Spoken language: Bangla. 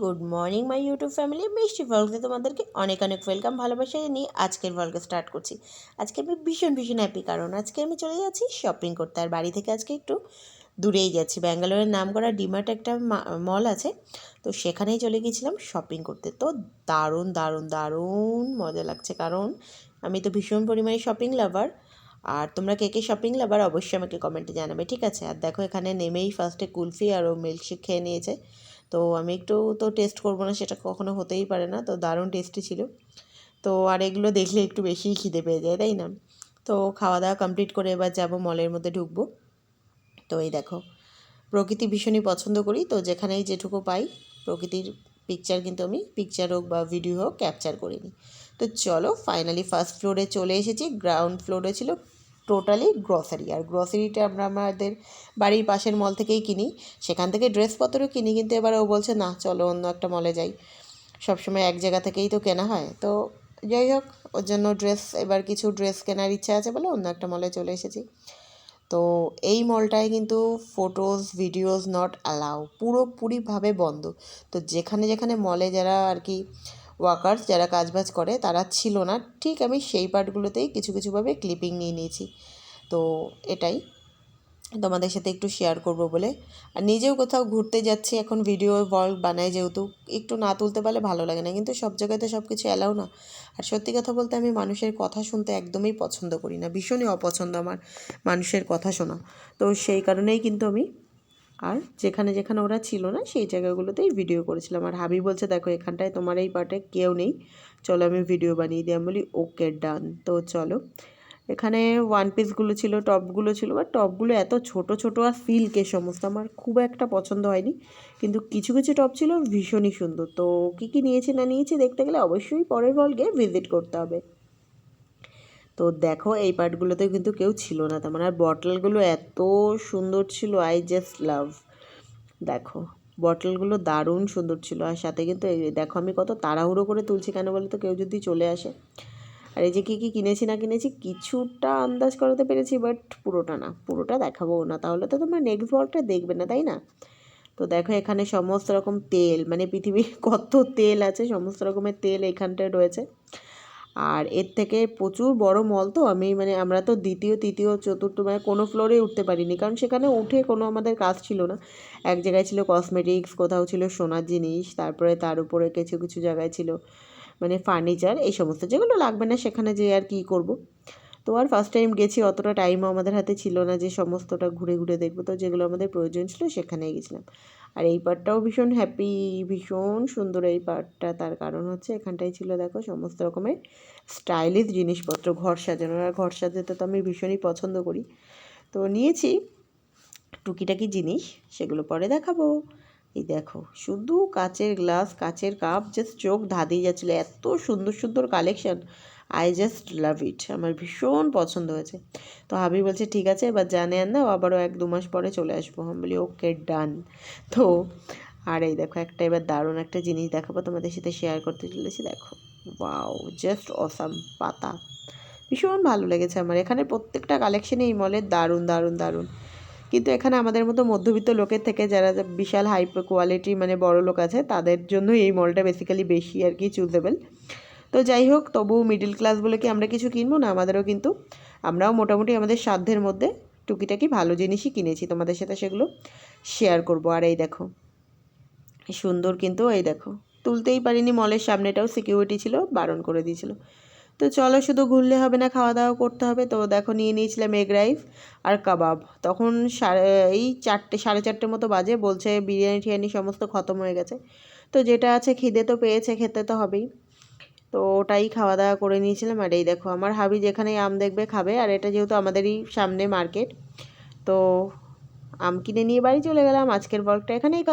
Good morning, my YouTube family. মিষ্টি ভ্লগে তোমাদেরকে অনেক অনেক ওয়েলকাম ভালোবাসা নিয়ে আজকের ভ্লগে স্টার্ট করছি। আজকে আমি ভীষণ ভীষণ হ্যাপি কারণ আজকে আমি চলে যাচ্ছি শপিং করতে। আর বাড়ি থেকে আজকে একটু দূরেই যাচ্ছি ব্যাঙ্গালোরের নাম করা ডিমার্ট একটা মল আছে, তো সেখানেই চলে গিয়েছিলাম শপিং করতে। তো দারুণ দারুণ দারুণ মজা লাগছে, কারণ আমি তো ভীষণ পরিমাণে শপিং লাভার আর তোমরা কে কে শপিং লাভার অবশ্যই আমাকে কমেন্টে জানাবে, ঠিক আছে? আর দেখো এখানে নেমেই ফার্স্টে কুলফি আর ও মিল্কশেক খেয়ে নিয়েছে। তো আমি একটু তো টেস্ট করব না, সেটা কখনো হতেই পারে না। তো দারুণ টেস্টি ছিল। তো আর এগুলো দেখলে একটু বেশিই খিদে পেয়ে যায়, তাই না? তো খাওয়া দাওয়া কমপ্লিট করে এবার যাব মলের মধ্যে ঢুকবো। তো এই দেখো, প্রকৃতি ভীষণই পছন্দ করি। তো যেখানেই যেটুকু পাই, প্রকৃতির পিকচার কিন্তু আমি পিকচার হোক বা ভিডিও হোক ক্যাপচার করিনি। তো চলো ফাইনালি ফার্স্ট ফ্লোরে চলে এসেছি। গ্রাউন্ড ফ্লোরে ছিল টোটালি গ্রসারি আর গ্রসারিটা আমরা আমাদের বাড়ির পাশের মল থেকেই কিনি। সেখান থেকে ড্রেসপত্রও কিনি, কিন্তু এবার ও বলছে, না, চলো অন্য একটা মলে যাই। সবসময় এক জায়গা থেকেই তো কেনা হয়। তো যাই হোক, ওর জন্য ড্রেস এবার কিছু ড্রেস কেনার ইচ্ছা আছে বলে অন্য একটা মলে চলে এসেছি। তো এই মলটায় কিন্তু ফটোজ ভিডিওস নট অ্যালাউ পুরোপুরিভাবে বন্ধ। তো যেখানে যেখানে মলে যারা আর কি ওয়ার্কার্স যারা কাজবাজ করে তারা ছিল না। ঠিক আমি সেই পার্টগুলোতেই কিছু কিছুভাবে ক্লিপিং নিয়ে নিয়েছি। তো এটাই। তোমাদের সাথে একটু শেয়ার করব বলে। আর নিজেও কোথাও ঘুরতে যাচ্ছি, এখন ভিডিও ভল বানাই যেহেতু। একটু না তুলতে পারলে ভালো লাগে না, কিন্তু সব জায়গায় তো সব কিছু অ্যালাউ না। আর সত্যি কথা বলতে আমি মানুষের কথা শুনতে একদমই পছন্দ করি না। ভীষণই অপছন্দ আমার মানুষের কথা শোনা। তো সেই কারণেই কিন্তু আমি আর যেখানে যেখানে ওরা ছিল না, সেই জায়গাগুলোতেই ভিডিও করেছিলাম। আর হাবি বলছে, দেখো, এখানটায় তোমার এই পার্টে কেউ নেই। চলো, আমি ভিডিও বানিয়ে দিই। আমি বলি ওকে ডান তো চলো। এখানে ওয়ান পিসগুলো ছিল টপগুলো ছিল বা টপগুলো এত ছোট ছোট আর সিল্কে সমস্ত, আমার খুব একটা পছন্দ হয়নি। কিন্তু কিছু কিছু টপ ছিল ভীষণই সুন্দর। তো কী কী নিয়েছি, না নিয়েছি দেখতে গেলে অবশ্যই পরের বলকে ভিজিট করতে হবে। তো দেখো এই পার্টগুলোতে কিন্তু কেউ ছিল না তেমন আর বটলগুলো এত সুন্দর ছিল আই জাস্ট লাভ দেখো, বটলগুলো দারুণ সুন্দর ছিল, আর সাথে কিন্তু এই দেখো আমি কত তাড়াহুড়ো করে তুলছি কেন বলে তো, কেউ যদি চলে আসে। আর এই যে কী কী কিনেছি না কিনেছি, কিছুটা আন্দাজ করাতে পেরেছি বাট পুরোটা না, পুরোটা দেখাবো না, তাহলে তো তোমরা নেক্সট বলটা দেখবে না, তাই না? তো দেখো এখানে সমস্ত রকম তেল মানে পৃথিবীর কত তেল আছে, সমস্ত রকমের তেল এখানটায় রয়েছে। আর এর থেকে প্রচুর বড় মল তো আমি মানে আমরা তো দ্বিতীয়, তৃতীয়, চতুর্থ মানে কোনো ফ্লোরে উঠতে পারিনি। কারণ সেখানে উঠে কোনো আমাদের কাজ ছিল না। এক জায়গায় ছিল কসমেটিক্স কোথাও ছিল সোনার জিনিস, তারপরে তার উপরে কিছু কিছু জায়গায় ছিল মানে ফার্নিচার এই সমস্ত যেগুলো লাগবে না সেখানে যেয়ে আর কি করব। তো আর ফার্স্ট টাইম গেছি, অতটা টাইমও আমাদের হাতে ছিল না যে সমস্তটা ঘুরে ঘুরে দেখব। তো যেগুলো আমাদের প্রয়োজন ছিল সেখানেই গেছিলাম। আর এই পার্টটাও ভীষণ হ্যাপি ভীষণ সুন্দর এই পার্টটা তার কারণ হচ্ছে এখানটাই ছিল, দেখো, সমস্ত রকমের স্টাইলিশ জিনিসপত্র, ঘর সাজানোর। আর ঘর সাজাতে তো আমি ভীষণই পছন্দ করি। তো নিয়েছি টুকিটাকি জিনিস, সেগুলো পরে দেখাবো। এই দেখো, শুধু কাচের গ্লাস কাচের কাপ জাস্ট চোখ ধাঁধিয়ে যাচ্ছিল। এত সুন্দর সুন্দর collection I just love it আমার ভীষণ পছন্দ হয়েছে। তো হাবি বলছে, ঠিক আছে, এবার জানে আর না আবারও এক দু মাস পরে চলে আসব। আমি বলি ওকে ডান তো আর এই দেখো, একটা এবার দারুণ একটা জিনিস দেখাবো তোমাদের সাথে শেয়ার করতে চলেছি। দেখো ওয়াও জাস্ট অসাম পাতা। ভীষণ ভালো লেগেছে আমার। এখানে প্রত্যেকটা কালেকশানে এই মলের দারুণ দারুণ দারুণ। কিন্তু এখানে আমাদের মতো মধ্যবিত্ত লোকের থেকে যারা বিশাল হাই কোয়ালিটি মানে বড় লোক আছে, তাদের জন্য এই মলটা বেসিক্যালি বেশি আর কি চুজেবল তো যাই হোক তবু মিডিল ক্লাস বলে কি আমরা কিছু কিনবো না? আমাদেরও কিন্তু, আমরাও মোটামুটি আমাদের সাধ্যের মধ্যে টুকিটাকি ভালো জিনিসই কিনেছি। তোমাদের সাথে সেগুলো শেয়ার করব। আর এই দেখো, সুন্দর কিন্তু এই দেখো, তুলতেই পারিনি। মলের সামনেটাও সিকিউরিটি ছিল, বারণ করে দিয়েছিল। তো চলো, শুধু ঘুরলে হবে না খাওয়া দাওয়া করতে হবে। তো দেখো, নিয়ে নিয়েছিলাম এগ রাইস আর কাবাব তখন সাড়ে, এই চারটে, সাড়ে চারটে মতো বাজে, বলছে বিরিয়ানি টিরিয়ানি সমস্ত খতম হয়ে গেছে। তো যেটা আছে, খিদে তো পেয়েছে, খেতে তো হবেই। তো ওটাই খাওয়া দাওয়া করে নিয়েছিলাম। আর এই দেখো, আমার হাবি যেখানে আম দেখবে খাবে। আর এটা যেহেতু আমাদেরই সামনে মার্কেট, তো আম কিনে নিয়ে বাড়ি চলে গেলাম। আজকের ব্লগটা এখানেই